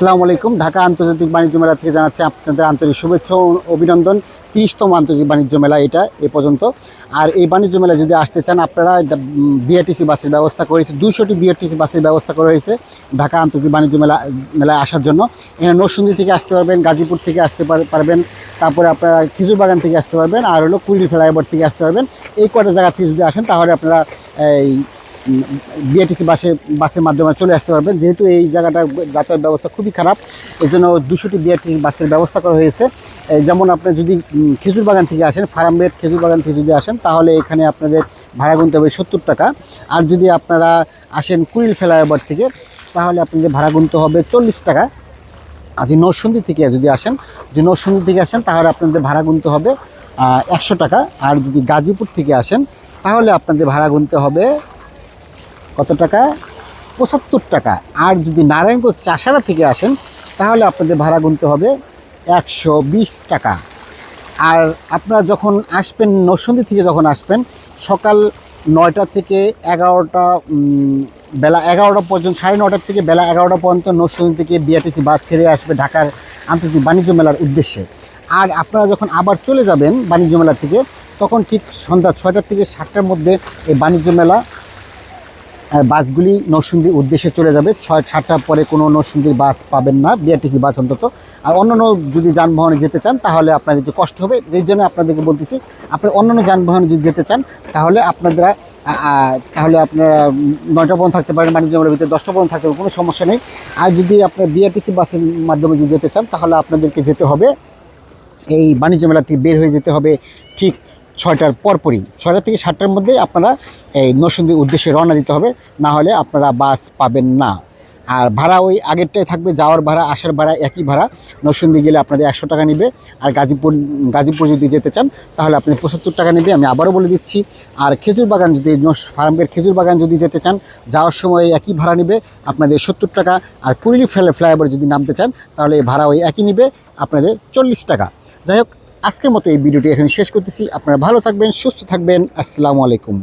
আসসালামু আলাইকুম। ঢাকা আন্তর্জাতিক বাণিজ্য মেলা থেকে জানাচ্ছি আপনাদের আন্তরিক শুভেচ্ছা অভিনন্দন। তিরিশতম আন্তর্জাতিক বাণিজ্য মেলা এটা এ পর্যন্ত। আর এই বাণিজ্য মেলায় যদি আসতে চান, আপনারা বিআরটিসি বাসের ব্যবস্থা করেছে। দুশোটি বিআরটিসি বাসের ব্যবস্থা করা হয়েছে ঢাকা আন্তর্জাতিক বাণিজ্য মেলা, মেলায় আসার জন্য। এখানে নরসিংদী থেকে আসতে পারবেন, গাজীপুর থেকে আসতে পার- পারবেন। তারপরে আপনারা খেজুর বাগান থেকে আসতে পারবেন। আর হলো কুড়িল ফ্লাইওভার থেকে আসতে পারবেন। এই কটা জায়গা থেকে যদি আসেন, তাহলে আপনারা এই বিআরটিসি বাসে, বাসের মাধ্যমে চলে আসতে পারবেন। যেহেতু এই জায়গাটা যাতায়াত ব্যবস্থা খুবই খারাপ এই জন্য দুশোটি বিআরটিসি বাসের ব্যবস্থা করা হয়েছে। যেমন আপনি যদি খেজুর বাগান থেকে আসেন ফার্মবেট খেজুর বাগান থেকে যদি আসেন, তাহলে এখানে আপনাদের ভাড়া গুনতে হবে সত্তর টাকা। আর যদি আপনারা আসেন কুড়িল ফ্লাইওভার থেকে, তাহলে আপনাদের ভাড়া গুনতে হবে চল্লিশ টাকা। আর যদি নরসিংদী থেকে যদি আসেন যদি নরসিংদী থেকে আসেন, তাহলে আপনাদের ভাড়া গুনতে হবে একশো টাকা। আর যদি গাজীপুর থেকে আসেন, তাহলে আপনাদের ভাড়া গুনতে হবে কত টাকা? পঁচাত্তর টাকা। আর যদি নারায়ণগঞ্জ চাষারা থেকে আসেন, তাহলে আপনাদের ভাড়া গুনতে হবে একশো বিশ টাকা। আর আপনারা যখন আসবেন, নরসিংদী থেকে যখন আসবেন, সকাল নয়টা থেকে এগারোটা বেলা এগারোটা পর্যন্ত, সাড়ে নটার থেকে বেলা এগারোটা পর্যন্ত নরসিংদী থেকে বিআরটিসি বাস ছেড়ে আসবে ঢাকার আন্তর্জাতিক বাণিজ্য মেলার উদ্দেশ্যে। আর আপনারা যখন আবার চলে যাবেন বাণিজ্য মেলা থেকে, তখন ঠিক সন্ধ্যা ছয়টার থেকে সাতটার মধ্যে এই বাণিজ্য মেলা বাসগুলি নরসিংদীর উদ্দেশ্যে চলে যাবে। ছয় সাতটার পরে কোনো নরসিংদীর বাস পাবেন না বিআরটিসি বাস অন্তত। আর অন্যান্য যদি যানবাহনে যেতে চান, তাহলে আপনাদের একটু কষ্ট হবে। এই জন্য আপনাদেরকে বলতেছি, আপনি অন্যান্য যানবাহনে যদি যেতে চান, তাহলে আপনারা তাহলে আপনারা নয়টা পর্যন্ত থাকতে পারেন, বাণিজ্য মেলার ভিতরে দশটা পর্যন্ত থাকতে পারেন, কোনো সমস্যা নেই। আর যদি আপনার বিআরটিসি বাসের মাধ্যমে যদি যেতে চান, তাহলে আপনাদেরকে যেতে হবে। এই বাণিজ্য মেলা থেকে বের হয়ে যেতে হবে ঠিক ছয়টার পরপরই, ছয়টা থেকে সাতটার মধ্যে আপনারা এই নরসিংদীর উদ্দেশ্যে রওনা দিতে হবে, না হলে আপনারা বাস পাবেন না। আর ভাড়া ওই আগেরটাই থাকবে, যাওয়ার ভাড়া, আসার ভাড়া একই ভাড়া। নরসিংদী গেলে আপনাদের একশো টাকা নেবে, আর গাজীপুর গাজীপুর যদি যেতে চান, তাহলে আপনি পঁচাত্তর টাকা নেবে, আমি আবারও বলে দিচ্ছি। আর খেজুর বাগান যদি ফার্মের খেজুর বাগান যদি যেতে চান, যাওয়ার সময় একই ভাড়া নেবে, আপনাদের সত্তর টাকা। আর কুড়িলি ফ্লাই, ফ্লাইওভার যদি নামতে চান, তাহলে ভাড়া ওই একই নেবে, আপনাদের চল্লিশ টাকা। যাই হোক আজকের মতো এই ভিডিওটি এখানে শেষ করতেছি। আপনারা ভালো থাকবেন সুস্থ থাকবেন। আসসালামু আলাইকুম।